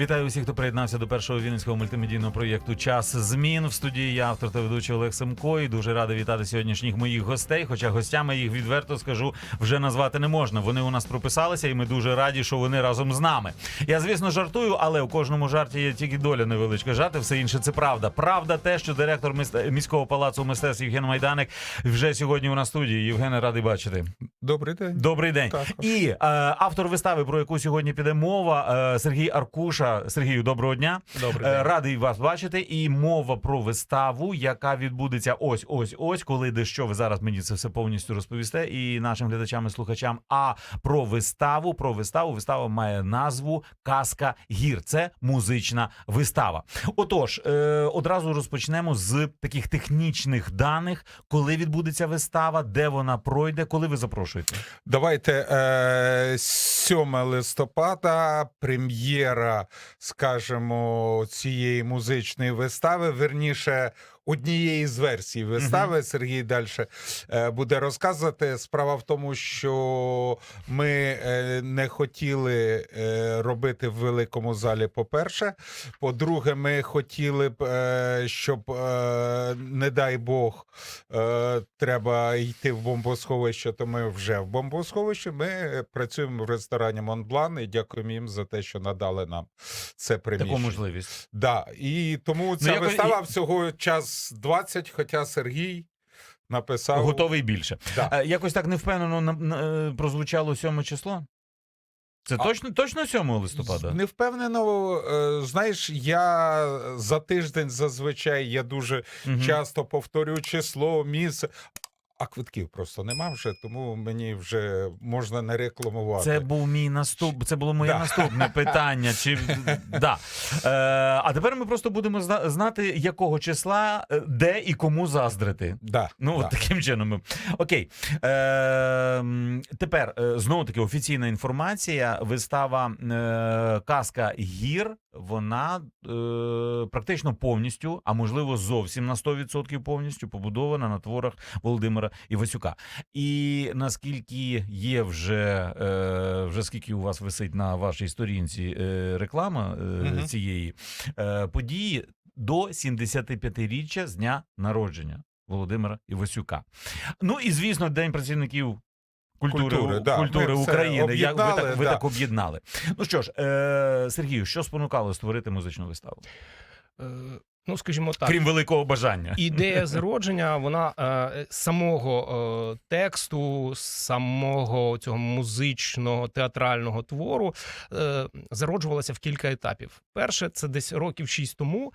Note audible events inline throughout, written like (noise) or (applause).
Вітаю усіх, хто приєднався до першого вінницького мультимедійного проєкту Час змін в студії. Я автор та ведучий Олег Семко. І дуже радий вітати сьогоднішніх моїх гостей. Хоча гостями їх відверто скажу вже назвати не можна. Вони у нас прописалися, і ми дуже раді, що вони разом з нами. Я звісно жартую, але у кожному жарті є тільки доля невеличка жарти. Все інше це правда. Правда, те, що директор міського палацу мистецтв Євген Майданик вже сьогодні у нас студії. Євгене, радий бачити. Добрий день. Добрий день. Також. І е, автор вистави, про яку сьогодні піде мова, е, Сергій Аркуша. Сергію, доброго дня. Добрий Е, день. радий вас бачити. І мова про виставу, яка відбудеться ось, ось, ось, коли де що ви зараз мені це все повністю розповісте, і нашим глядачам і слухачам. А про виставу, про виставу, вистава має назву Казка гір. Це музична вистава. Отож, е, одразу розпочнемо з таких технічних даних, коли відбудеться вистава, де вона пройде, коли ви запрошуєте. Давайте е, 7 листопада, прем'єра, скажімо, цієї музичної вистави. Верніше, однієї з версій вистави. Сергій далі е, буде розказувати. Справа в тому, що ми е, не хотіли е, робити в великому залі. По-перше, по-друге, ми хотіли б, щоб, не дай Бог, треба йти в бомбосховище, то ми вже в бомбосховищі. Ми працюємо в ресторані Монблан і дякуємо їм за те, що надали нам це Таку приміщення. можливість. Да. І тому ця якось- вистава всього час 20, хоча Сергій написав. Готовий більше. Да. Е, Якось так невпевнено е, прозвучало 7 число. Це А- точно точно 7 листопада? Не впевнено, е, знаєш, я за тиждень зазвичай я дуже угу. часто повторюю число, місце. А квитків просто нема вже, тому мені вже можна не рекламувати. Це був мій наступ. Це було моє Да. наступне (laughs) питання. Чи да. е, а тепер ми просто будемо зна- знати, якого числа, е, де і кому заздрити. Да, Ну, да. таким чином. Окей. Е, тепер е, знову таки офіційна інформація. Вистава е, Казка гір. Вона е, практично повністю, а можливо зовсім на 100% повністю побудована на творах Володимира Івасюка. І наскільки є вже, е, вже скільки у вас висить на вашій сторінці е, реклама е, Мгм. цієї е, події до 75-річчя з дня народження Володимира Івасюка. Ну і звісно, День працівників. Культури, Культури, да, культури України. Як ви так, ви да. так об'єднали. Ну що ж, е, Сергію, що спонукало створити музичну виставу? Е, Ну, скажімо так, Крім великого бажання. ідея (laughs) зародження, вона е, самого е, тексту, самого цього музичного театрального твору е, зароджувалася в кілька етапів. Перше, це десь років шість тому.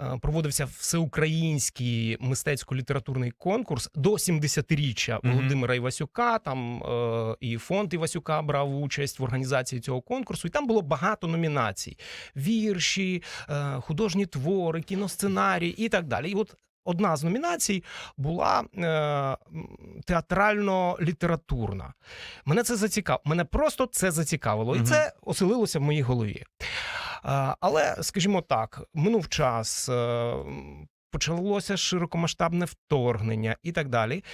Е, Проводився всеукраїнський мистецько-літературний конкурс до 70-річчя Мгм. Володимира Івасюка. Там е, і фонд Івасюка брав участь в організації цього конкурсу, і там було багато номінацій: вірші, е, художні твори, кіносценарій і так далі. І от одна з номінацій була е, театрально-літературна. Мене це зацікавило. Мене просто це зацікавило, і це оселилося в моїй голові. Але, скажімо так, минув час. е, Почалося широкомасштабне вторгнення і так далі.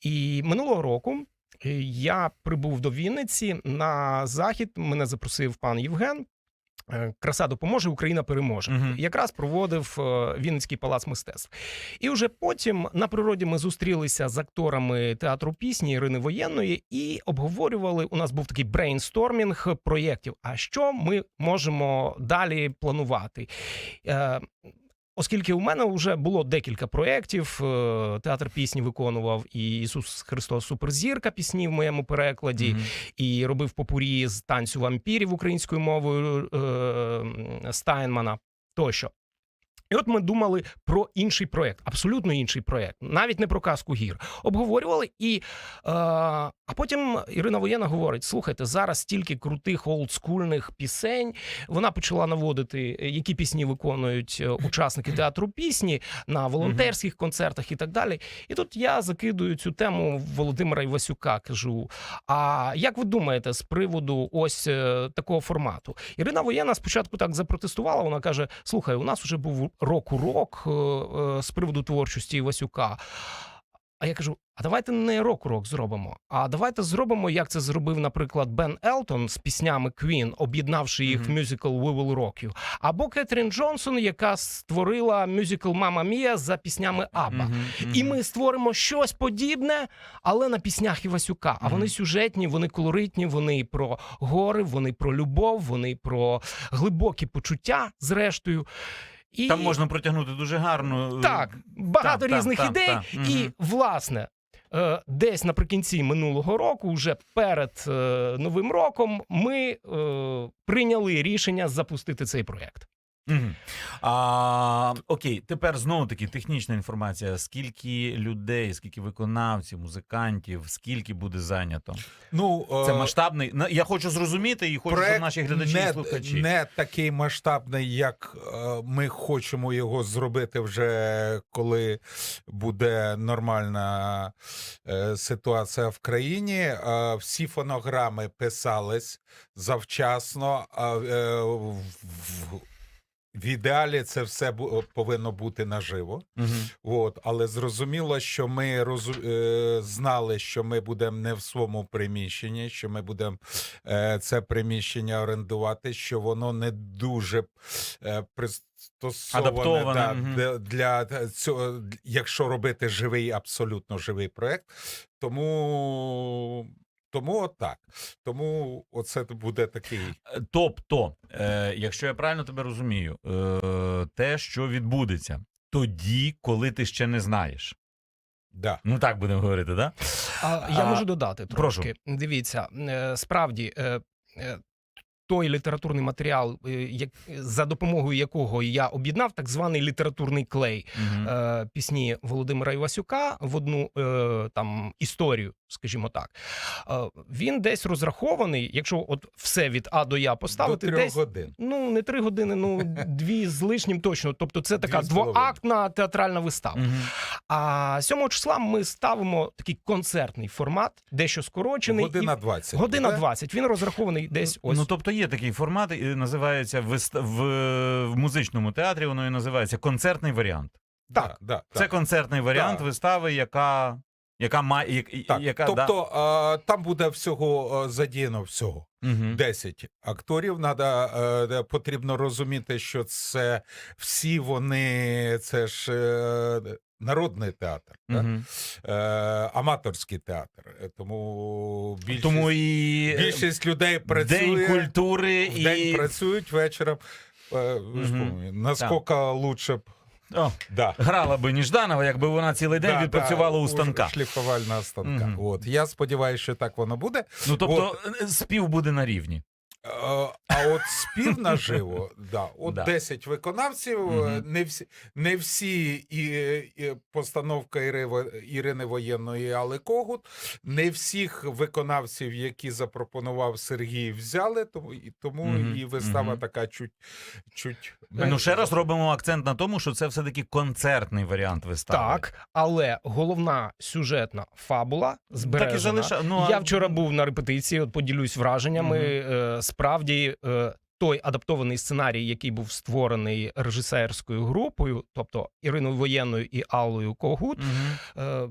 І минулого року е, я прибув до Вінниці на захід. Мене запросив пан Євген. Е, Краса допоможе, Україна переможе. Угу. Якраз проводив е, Вінницький палац мистецтв. І вже потім на природі ми зустрілися з акторами театру пісні Ірини Воєнної і обговорювали. У нас був такий брейнстормінг проєктів. А що ми можемо далі планувати? Оскільки у мене вже було декілька проєктів, е, театр пісні виконував і Ісус Христос Суперзірка пісні в моєму перекладі, Мгм. і робив попурі з танцю вампірів українською мовою е, Стайнмана тощо. І от ми думали про інший проект, абсолютно інший проект, навіть не про казку гір. Обговорювали, і е, а потім Ірина Воєнна говорить: слухайте, зараз стільки крутих олдскульних пісень. Вона почала наводити, е, які пісні виконують е, учасники театру пісні на волонтерських концертах і так далі. І тут я закидую цю тему Володимира Івасюка. Кажу: а як ви думаєте з приводу ось е, такого формату? Ірина Воєнна спочатку так запротестувала. Вона каже: Слухай, у нас вже був рок-урок е, е, з приводу творчості Івасюка. А я кажу: а давайте не рок-рок зробимо. А давайте зробимо, як це зробив, наприклад, Бен Елтон з піснями Queen, об'єднавши їх в мюзикл We Will Rock You. Або Кетрін Джонсон, яка створила мюзикл Мама Мія за піснями Абба. Мгм, І ми створимо щось подібне, але на піснях Івасюка. А Мгм. вони сюжетні, вони колоритні, вони про гори, вони про любов, вони про глибокі почуття, зрештою. І Там можна протягнути дуже гарно. е, так, багато та, різних та, ідей. так, І, мгм. власне, е, десь наприкінці минулого року, вже перед е, Новим роком, ми прийняли рішення запустити цей проєкт. Мгм. А, окей, тепер знову таки технічна інформація. Скільки людей, скільки виконавців, музикантів, скільки буде зайнято? Ну, Це е, масштабний. Я хочу зрозуміти і хочу, щоб наші глядачі і не, слухачі. не такий масштабний, як е, ми хочемо його зробити вже коли буде нормальна е, ситуація в країні. Е, всі фонограми писались завчасно. Е, в, в, ідеалі це все бу- повинно бути наживо. Мгм. От, але зрозуміло, що ми розу... е, знали, що ми будемо не в своєму приміщенні, що ми будемо е, це приміщення орендувати, що воно не дуже е, пристосоване да, для, для цього, якщо робити живий, абсолютно живий проект. Тому. Тому отак. Тому оце буде такий. Е, Тобто, е, якщо я правильно тебе розумію, е, те, що відбудеться тоді, коли ти ще не знаєш. Да. Ну так будемо говорити, да? А, я А, можу додати прошу. трошки. Дивіться, е, справді. е, е, Той літературний матеріал, як, за допомогою якого я об'єднав так званий літературний клей, Мгм. е, пісні Володимира Івасюка в одну е, там історію, скажімо так. Е, він десь розрахований, якщо от все від А до Я поставити, До трьох десь годин. ну не три години, ну (laughs) дві з лишнім точно. Тобто, це така Дві двоактна театральна вистава. Мгм. А 7 числа ми ставимо такий концертний формат, дещо скорочений. Година і... 20. Година буде. 20. Він розрахований десь ось. Ну, тобто є такий формат, і називається в, в, в музичному театрі, воно і називається концертний варіант. Так, да, Це так. концертний варіант Так. вистави, яка, яка має. Так, яка, да. тобто а, там буде всього задіяно всього Мгм. 10 акторів. Надо, е, потрібно розуміти, що це всі вони, це ж е, народний театр, так? Е, аматорський театр. Е, Тому більшість, Тому і більшість людей працює День культури в день і. працюють вечором. Е, помните, Наскільки лучше б О, да. грала би Ніжданова, якби вона цілий день Да, відпрацювала да, у станка. Шліфувальна станка. Мгм. От. Я сподіваюся, що так воно буде. Ну тобто От. спів буде на рівні. Е, А от спів наживо, да, от Да. 10 виконавців, Мгм. не всі, не всі і, і постановка Ірини Воєнної, але Когут, не всіх виконавців, які запропонував Сергій, взяли, тому, і, тому Мгм, і вистава мгм. така чуть, чуть Ну ще раз робимо акцент на тому, що це все таки концертний варіант вистави. Так, але головна сюжетна фабула збережена. Так і залиша... ну, а- Я вчора був на репетиції, от поділюсь враженнями. Е, Справді, е, той адаптований сценарій, який був створений режисерською групою, тобто Іриною Воєнною і Аллою Когут, е,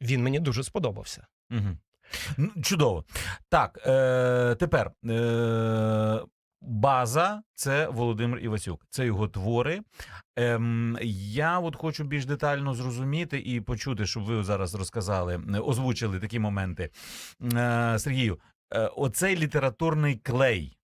він мені дуже сподобався. Угу. Чудово. Так, е, тепер е, база це Володимир Івасюк. Це його твори. Ем, я от хочу більш детально зрозуміти і почути, щоб ви зараз розказали, е, озвучили такі моменти. Е, Сергію, е, оцей літературний клей.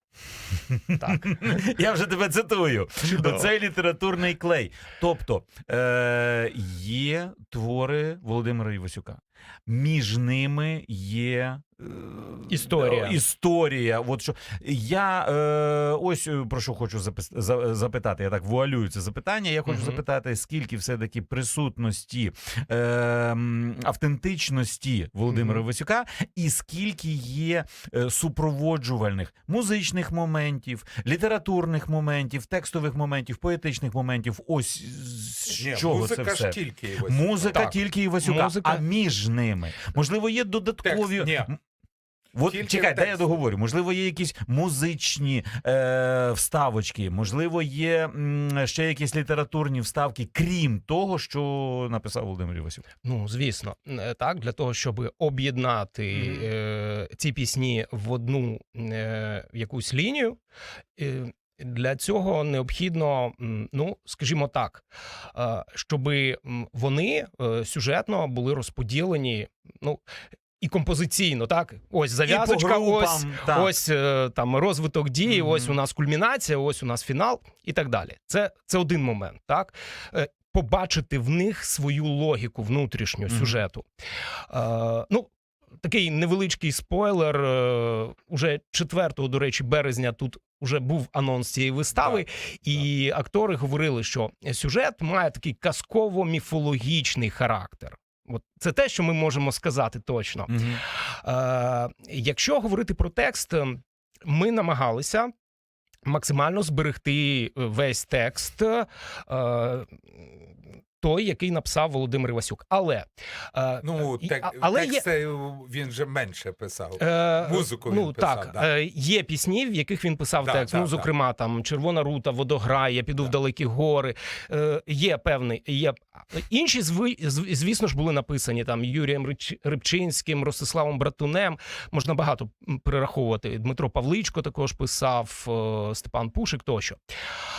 Так. (laughs) Я вже тебе цитую. Чудово. Оцей літературний клей. Тобто е, є твори Володимира Івасюка. Між ними є е, Історія. Історія. От що я е, ось е, про що хочу запис- за- запитати. Я так вуалюю це запитання. Я хочу Мгм. запитати, скільки все-таки присутності е, автентичності Володимира Мгм. Івасюка, і скільки є е, супроводжувальних музичних моментів, літературних моментів, текстових моментів, поетичних моментів. Ось з Ні, чого музика це все. ж тільки Івасюка. Музика Так. тільки Івасюка, Музика. а між ними можливо є додаткові. Текст, ні. От Тільки чекай, дай я договорю. Можливо, є якісь музичні е, вставочки, можливо, є м, ще якісь літературні вставки, крім того, що написав Володимир Івасюк. Ну, звісно, Е, так для того, щоб об'єднати е, ці пісні в одну е, якусь лінію. Е, для цього необхідно, ну скажімо так, щоб вони е, сюжетно були розподілені. Ну і композиційно, так ось зав'язочка, ось так. ось е, там розвиток дії, Мгм. ось у нас кульмінація, ось у нас фінал і так далі. Це, це один момент, так. Е, Побачити в них свою логіку внутрішню сюжету. Е, ну, такий невеличкий спойлер. Е, уже 4, до речі, березня тут вже був анонс цієї вистави, і актори говорили, що сюжет має такий казково-міфологічний характер. От це те, що ми можемо сказати точно. Мгм. Е, якщо говорити про текст, е, ми намагалися максимально зберегти е, весь текст. Е, той, який написав Володимир Івасюк. Але, е, Ну, і- тек, а- але є, він же менше писав. Е, Музику він ну, писав, так, да. е, є пісні, в яких він писав Да, текст. да, ну, да. зокрема, там Червона рута, водограй, я піду в далекі гори. Е, є певний. Є... Інші, зви, зв- звісно ж, були написані там Юрієм Рибчинським, Ростиславом Братунем. Можна багато перераховувати. Дмитро Павличко також писав, е, Степан Пушик тощо.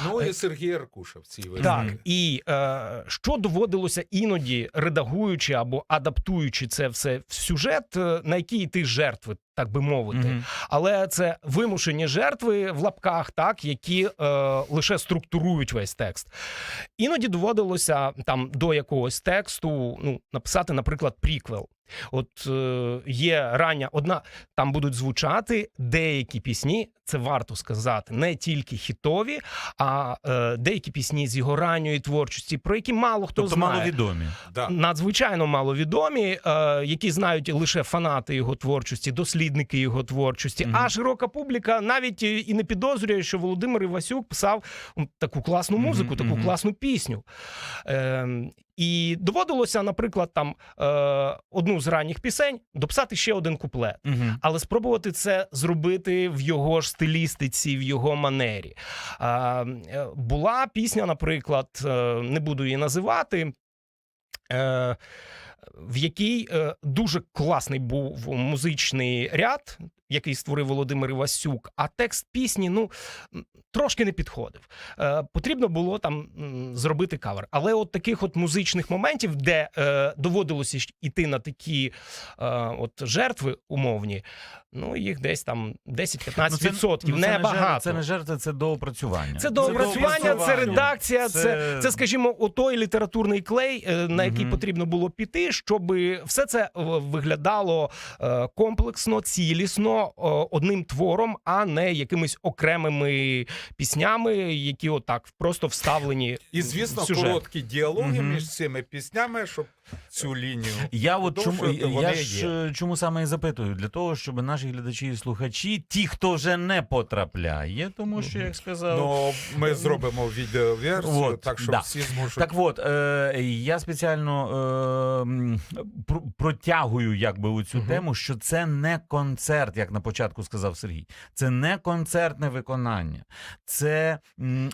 Ну Е, і Сергій Аркуша в цій виставі. Так, і е, що доводилося іноді редагуючи або адаптуючи це все в сюжет, е, на які йти жертви, так би мовити. Мгм. Але це вимушені жертви в лапках, так які е, лише структурують весь текст. Іноді доводилося там до якогось тексту ну, написати, наприклад, приквел. От е, є рання одна, там будуть звучати деякі пісні, це варто сказати, не тільки хітові, а е, деякі пісні з його ранньої творчості, про які мало хто Тобто знає. маловідомі. Да. Надзвичайно маловідомі, е, які знають лише фанати його творчості, дослідники його творчості. А широка публіка навіть е, і не підозрює, що Володимир Івасюк писав таку класну музику, таку класну пісню. Е, і доводилося, наприклад, там е, одну з ранніх пісень дописати ще один куплет. Але спробувати це зробити в його ж стилістиці, в його манері. Е, була пісня, наприклад, е, не буду її називати. Е, в якій е, дуже класний був музичний ряд, який створив Володимир Івасюк, а текст пісні ну трошки не підходив. Е, потрібно було там зробити кавер. Але от таких от музичних моментів, де е, доводилося ж іти на такі е, от жертви умовні, ну їх десь там 10-15%, Ну, це- відсотків, ну, це не жертва, Це не жертва, це доопрацювання. Це доопрацювання, це редакція, це, Це- це, скажімо, отой літературний клей, е, на який Мгм. потрібно було піти, щоб все це виглядало е, комплексно, цілісно, е, одним твором, а не якимись окремими піснями, які отак просто вставлені. І, в звісно, сюжет. короткі діалоги Мгм. між цими піснями, щоб цю лінію. Я от чому я ж е, чому саме і запитую? Для того, щоб наші глядачі і слухачі, ті, хто вже не потрапляє, тому що як сказав. Ну, ми зробимо відеоверсію, От, так що да. всі зможуть. Так от, е, я спеціально е, протягую якби у цю Мгм. тему, що це не концерт, як на початку сказав Сергій. Це не концертне виконання, це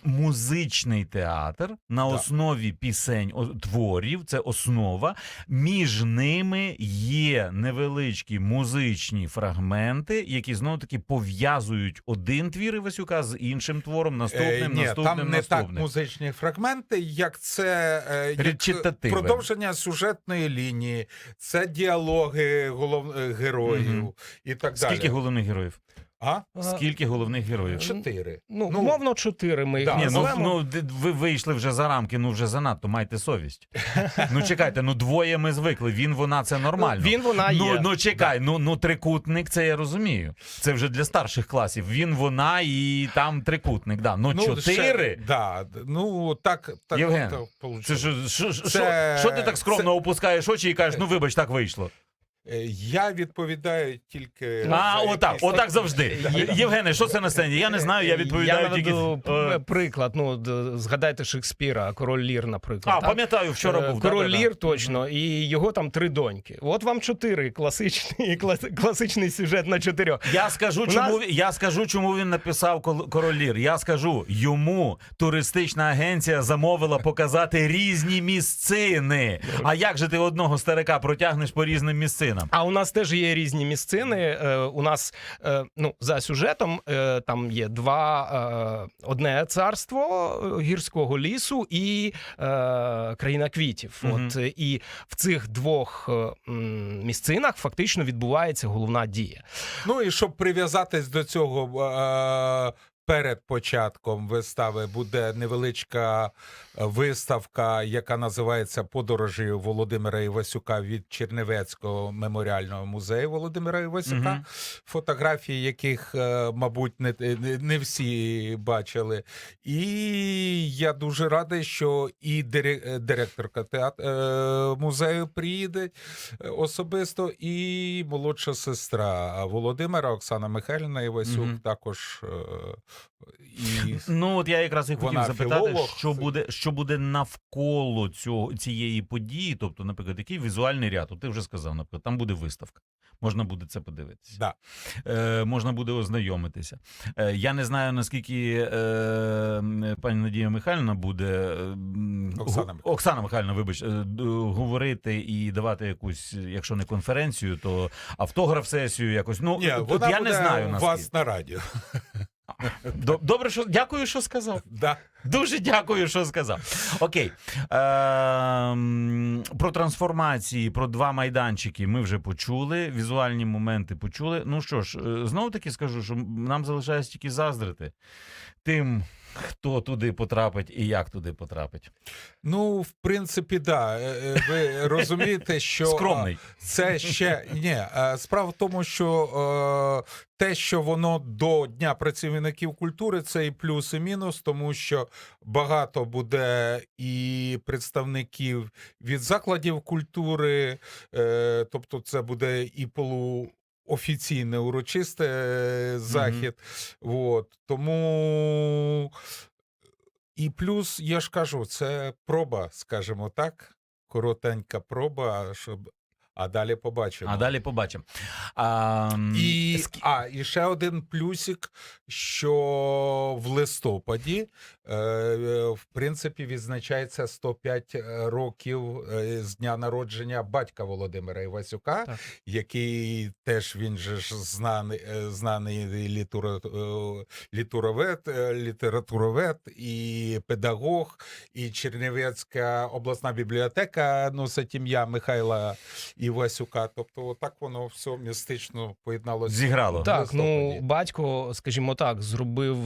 музичний театр на Да. основі пісень творів. Це основа. Між ними є невеличкі музичні фрагменти, які знову таки пов'язують один твір Івасюка з іншим твором, наступним, Е, ні, наступним, там не наступним. так музичні фрагменти, як це е, як продовження сюжетної лінії, це діалоги голов... е, героїв Мгм. і так Скільки далі. головних героїв? А? Скільки головних героїв? Чотири. Ну, Ну, мовно, чотири ми їх да, Ні, ну, назвемо. ну д- ви вийшли вже за рамки, ну вже занадто, майте совість. Ну чекайте, ну двоє ми звикли. Він, вона це нормально. Він, вона Ну, є. ну чекай, ну, ну трикутник, це я розумію. Це вже для старших класів. Він, вона і там трикутник. Да. Ну, чотири. Ще, да, ну так, так, Євген, так Це получилось. що, що, що, Це- що ти так скромно опускаєш очі і кажеш, ну вибач, так вийшло. Е, Я відповідаю тільки. А, за отак, якісь отак такі- завжди. (laughs) Є- Євгене, що це на сцені? Я не знаю, я відповідаю я тільки. наведу Е, приклад. Ну д- згадайте Шекспіра, король Лір, наприклад. А, так? пам'ятаю, вчора Е, був. король да-да-да. Лір, точно, і його там три доньки. От вам чотири класичний, (laughs) клас- класичний сюжет на чотирьох. Я скажу, У чому нас- він- я скажу, чому він написав кол- король Лір. Я скажу, йому туристична агенція замовила показати різні місцини. А як же ти одного старика протягнеш по різним місцинам? А у нас теж є різні місцини. Е, у нас е, ну за сюжетом е, там є два: е, одне царство гірського лісу і е, країна квітів. Мгм. От е, і в цих двох е, місцинах фактично відбувається головна дія. Ну і щоб прив'язатись до цього. Е, Перед початком вистави буде невеличка е, виставка, яка називається Подорожі Володимира Івасюка від Чернівецького меморіального музею Володимира Івасюка. Мгм. Фотографії, яких, е, мабуть, не, не, не всі бачили. І я дуже радий, що і е, директорка театру музею приїде е, особисто, і молодша сестра Володимира Оксана Михайлівна Івасюк Мгм. також. І... Ну от я якраз і хотів запитати, філолог. що буде, що буде навколо цього цієї події. Тобто, наприклад, який візуальний ряд? От ти вже сказав, наприклад, там буде виставка. Можна буде це подивитися. Да. Е, можна буде ознайомитися. Е, я не знаю, наскільки е, пані Надія Михайлівна буде е, Оксана гу- Оксана Михайлівна, вибач, е, говорити і давати якусь, якщо не конференцію, то автограф сесію якось. Ну Ні, тут вона я буде не знаю у наскільки. вас на радіо. Доб- Добре, що дякую, що сказав. Да. Дуже дякую, що сказав. Окей. Ем, про трансформації, про два майданчики ми вже почули. Візуальні моменти почули. Ну що ж, е, знову таки скажу, що нам залишається тільки заздрити тим, хто туди потрапить і як туди потрапить. Ну, в принципі, да. Е, е, Ви (laughs) розумієте, що Скромний. це ще ні. Справа в тому, що е, те, що воно до Дня працівників культури, це і плюс, і мінус, тому що багато буде і представників від закладів культури, тобто це буде і полу. Офіційне урочисте е, захід, от тому і плюс, я ж кажу, це проба, скажімо так, коротенька проба, щоб. А далі побачимо. А далі побачимо. А, І, ск- а, і ще один плюсик, що в листопаді, е, в принципі, відзначається 105 років е, з дня народження батька Володимира Івасюка, Так. який теж він же ж знаний, е, знаний літура, літуровед, літературовед і педагог, і Чернівецька обласна бібліотека носить ім'я Михайла Івасюка. Тобто, так воно все містично поєдналося. Зіграло. Так, ну батько, скажімо так, зробив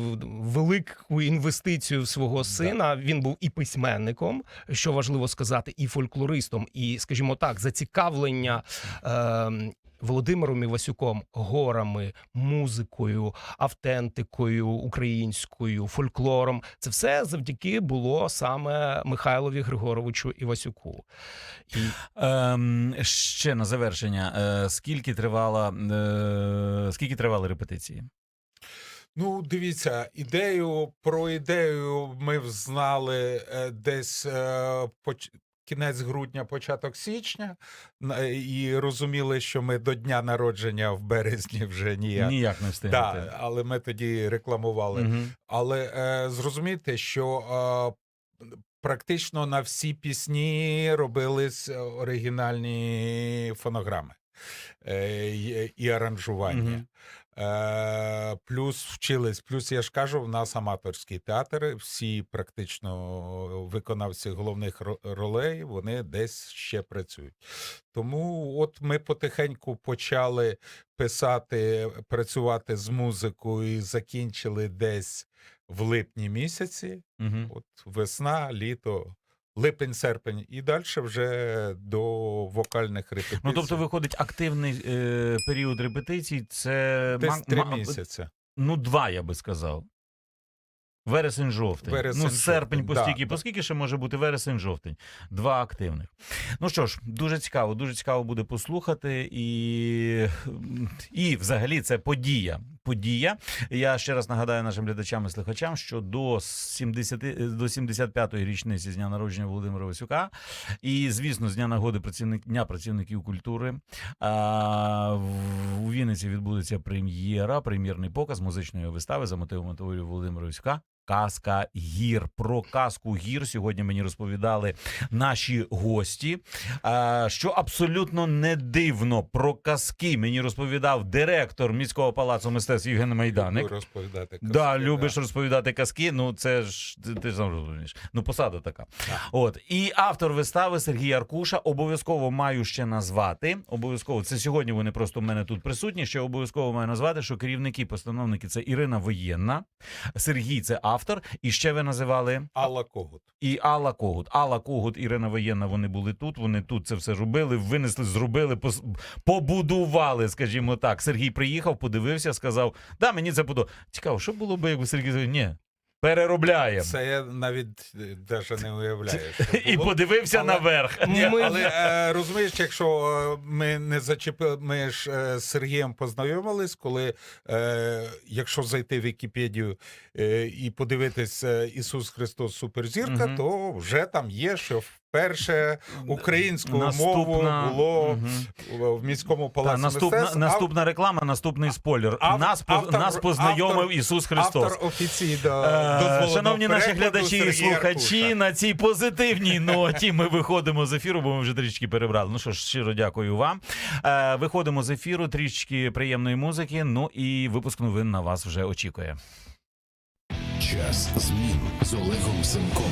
велику інвестицію в свого сина. Він був і письменником, що важливо сказати, і фольклористом, і, скажімо так, зацікавлення. Е- Володимиром Івасюком горами, музикою, автентикою українською, фольклором це все завдяки було саме Михайлові Григоровичу Івасюку. І Ем, ще на завершення. Е, скільки тривала е, скільки тривали репетиції? Ну, дивіться, ідею про ідею ми знали е, десь е, кінець грудня, початок січня, і розуміли, що ми до дня народження в березні вже ніяк. Ніяк не встигнете. Да, але ми тоді рекламували. Мгм. Але е, зрозумійте, що е, практично на всі пісні робились е, оригінальні фонограми е, і, аранжування. Е, плюс вчились, плюс я ж кажу, в нас аматорський театр, всі практично виконавці головних ролей, вони десь ще працюють. Тому от ми потихеньку почали писати, працювати з музикою і закінчили десь в липні місяці. Мгм. От весна, літо, липень, серпень, і далі вже до вокальних репетицій. Ну тобто, виходить, активний е, період репетицій це десь три місяці. Ну, два, я би сказав. Вересень жовтень. Вересень, ну, серпень жовтень, постільки, да, поскільки ще може бути вересень жовтень. Два активних. Ну що ж, дуже цікаво, дуже цікаво буде послухати. І, і взагалі це подія. Подія. Я ще раз нагадаю нашим глядачам і слухачам, що до 70, до 75-ї річниці з дня народження Володимира Васюка, і звісно, з дня нагоди працівник дня працівників культури а, у Вінниці відбудеться прем'єра, прем'єрний показ музичної вистави за мотивами творів Володимира Васюка. Казка гір про казку гір сьогодні мені розповідали наші гості. Що абсолютно не дивно про казки мені розповідав директор міського палацу мистецтв Євген Майданик. Люблю розповідати казки, Да, любиш розповідати казки. Ну це ж ти, ти ж сам розумієш. Ну, посада така. От і автор вистави Сергій Аркуша. Обов'язково маю ще назвати. Обов'язково це сьогодні. Вони просто в мене тут присутні. Ще обов'язково маю назвати, що керівники, постановники це Ірина Воєнна, Сергій це автор. І ще ви називали Алла Когут. і Алла Когут. Алла Когут, Ірина Воєнна. Вони були тут. Вони тут це все робили, винесли, зробили, побудували, скажімо так. Сергій приїхав, подивився, сказав: Да, мені це подобається. Цікаво, що було би, якби Сергій сказав, ні, переробляємо. Це я навіть навіть не уявляю. що І подивився Але- наверх. Ні, Ми- але е, розумієш, якщо е, ми не зачепили, ми ж е, з Сергієм познайомились, коли е, якщо зайти в Вікіпедію е, і подивитись е, Ісус Христос Суперзірка, угу. то вже там є, що вперше українську Наступна- мову було Мгм. в- міському Та, палаці наступна, мистецтв. наступна реклама, наступний спойлер. ав- нас, по- автор- нас познайомив автор- Ісус Автор Христос. офіційно Е, Шановні наші глядачі і слухачі, Аркуша. на цій позитивній ноті ми виходимо з ефіру, бо ми вже трішки перебрали. Ну що ж, щиро дякую вам. Е, Виходимо з ефіру, трішки приємної музики. Ну і випуск новин на вас вже очікує. Час змін з Олегом Семком.